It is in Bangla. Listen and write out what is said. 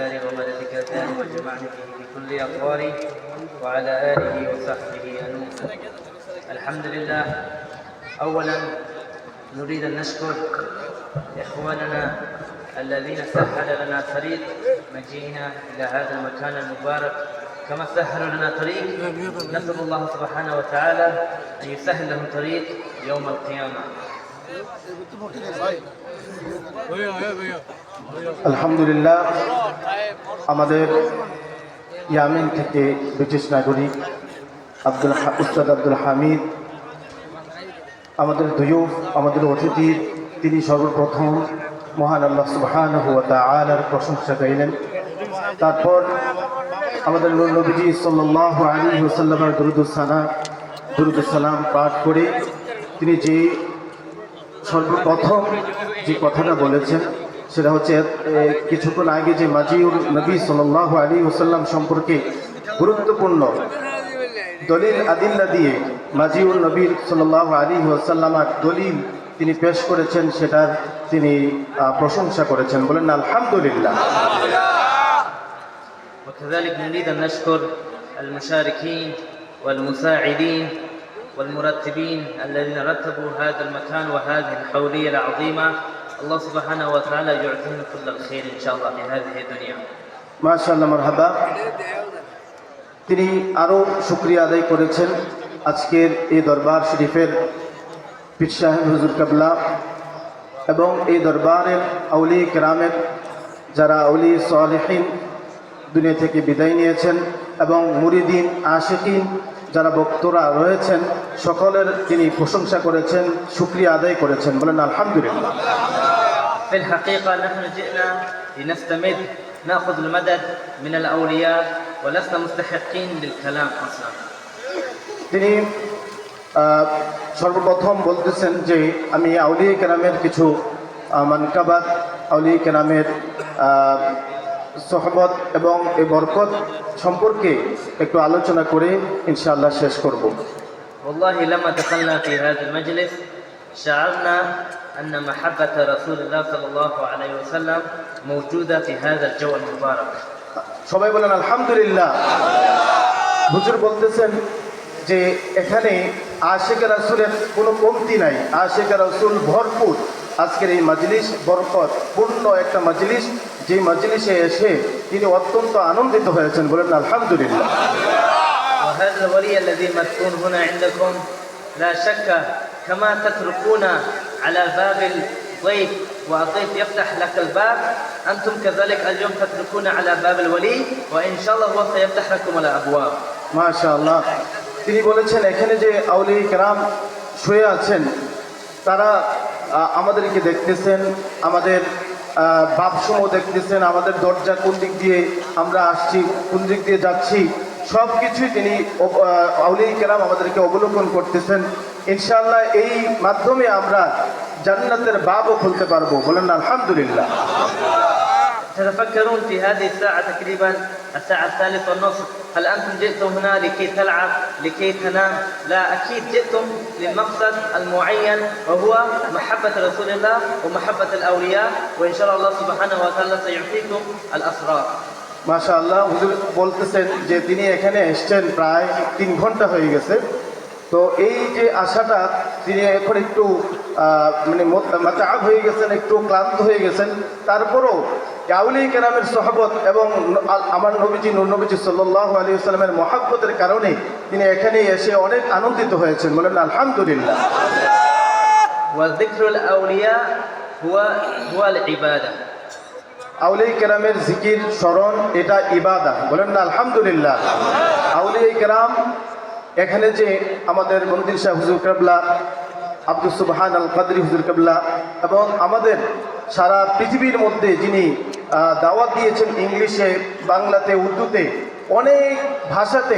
فارغ ومدد كافان وجمعني به بكل أقواري وعلى آله وصحبه أنوف الحمد لله. أولا نريد أن نشكر إخواننا الذين سهل لنا طريق مجيئنا إلى هذا المكان المبارك. كما سهلوا لنا طريق نسأل الله سبحانه وتعالى أن يسهل لهم طريق يوم القيامة. আলহামদুলিল্লাহ, আমাদের ইয়ামিন থেকে ব্রিটিশ নাগরিক আব্দুল উস্তাদ আব্দুল হামিদ, আমাদের দুয়ুফ, আমাদের অতিথি, তিনি সর্বপ্রথম মহান আল্লাহ সুবহান হুয়া তালার প্রশংসা গাইলেন তারপর আমাদের নবীজি সাল্লাহ আলী হুসাল্লামের দুরুদুসানা দুরুদুসালাম পাঠ করে তিনি যে সর্বপ্রথম যে কথাটা বলেছেন সেটা হচ্ছে এ, কিছুক্ষণ আগে যে মাজিউর নবী সাল্লাহ আলী ওসাল্লাম সম্পর্কে গুরুত্বপূর্ণ দলিল আদিল্লা দিয়ে মাজিউর নবীর সাল্লাহ আলী ওসাল্লামার দলিল তিনি পেশ করেছেন সেটার তিনি আহ, প্রশংসা করেছেন বলেন আলহামদুলিল্লাহ وكذلك نريد أن نشكر المشاركين والمساعدين والمرتبين الذين رتبوا هذا المكان وهذه الحولية العظيمة الله سبحانه وتعالى يعطيهم كل الخير إن شاء الله في هذه الدنيا মাশাল্লাহ মারহাবা তিনি আরও শুক্রিয়া আদায় করেছেন আজকের এই দরবার শরীফের পীর সাহেব হুজুর কাবলা এবং এই দরবারের আউলি কেরামের যারা আউলি সালেহীন দুনিয়া থেকে বিদায় নিয়েছেন এবং মুরিদিন আশেকিন যারা বক্তরা রয়েছেন সকলের তিনি প্রশংসা করেছেন শুক্রিয়া আদায় করেছেন বলেন আলহামদুলিল্লাহ في الحقيقة نحن جئنا لنستمد نأخذ المدد من الأولياء ولسنا مستحقين للكلام أصلا তিনি আহ, সর্বপ্রথম বলতেছেন যে আমি আউলিয়া কেরামের কিছু আহ, মানকাবাত আউলিয়া কেরামের আহ, সহবত এবং এই বরকত সম্পর্কে একটু আলোচনা করে ইনশাআল্লাহ শেষ করব والله لما دخلنا في هذا المجلس شعرنا أن محبة رسول الله صلى الله عليه وسلم موجودة في هذا الجو المبارك সবাই বলেন আলহামদুলিল্লাহ হুজুর বলতেছেন যে এখানে আশেখ রাসুলের কোনো কমতি নাই আশেখ রাসুল ভরপুর আজকের এই মজলিস বরকত পূর্ণ একটা মজলিস যে মজলিসে এসে তিনি অত্যন্ত আনন্দিত হয়েছেন বলেন আলহামদুলিল্লাহ وهذا الولي الذي مدفون هنا عندكم لا شك كما تتركون على باب الضيف والضيف يفتح لك الباب أنتم كذلك اليوم تتركون على باب الولي وإن شاء الله هو سيفتح لكم الأبواب মাশাআল্লাহ তিনি বলেছেন এখানে যে আউলি কেরাম শুয়ে আছেন তারা আহ, আমাদেরকে দেখতেছেন আমাদের আহ, বাপসমূহ দেখতেছেন আমাদের দরজা কোন দিক দিয়ে আমরা আসছি কোন দিক দিয়ে যাচ্ছি সব কিছুই তিনি অব- আহ, আউলি কেরাম আমাদেরকে অবলোকন করতেছেন ইনশাআল্লাহ এই মাধ্যমে আমরা জান্নাতের বাবও খুলতে পারবো বলেন না আলহামদুলিল্লাহ تتفكرون في هذه الساعة تقريبا الساعة الثالثة والنصف هل أنتم جئتم هنا لكي تلعب لكي تنام لا أكيد جئتم للمقصد المعين وهو محبة رسول الله ومحبة الأولياء وإن شاء الله سبحانه وتعالى سيعطيكم الأسرار মাশা আল্লাহ হুজুর বলতেছেন যে তিনি এখানে এসছেন প্রায় তিন ঘন্টা হয়ে গেছে তো এই যে আশাটা তিনি এখন একটু মানে মাতাব হয়ে গেছেন একটু ক্লান্ত হয়ে গেছেন। তারপরও কাউলি কেরামের সহাবত এবং আমার নবীজি নবীজি সাল্লাহ আলী আসলামের মহাব্বতের কারণে তিনি এখানে এসে অনেক আনন্দিত হয়েছেন। বলেন আলহামদুলিল্লাহ। আউলি কেরামের জিকির স্মরণ এটা ইবাদা। বলেন না আলহামদুলিল্লাহ। আউলি কেরাম এখানে যে আমাদের মন্দির শাহ হুজুর কাবলা আব্দুল সুবহান আল কাদরি হুজুর কাবলা এবং আমাদের সারা পৃথিবীর মধ্যে যিনি দাওয়াত দিয়েছেন ইংলিশে, বাংলাতে, উর্দুতে, অনেক ভাষাতে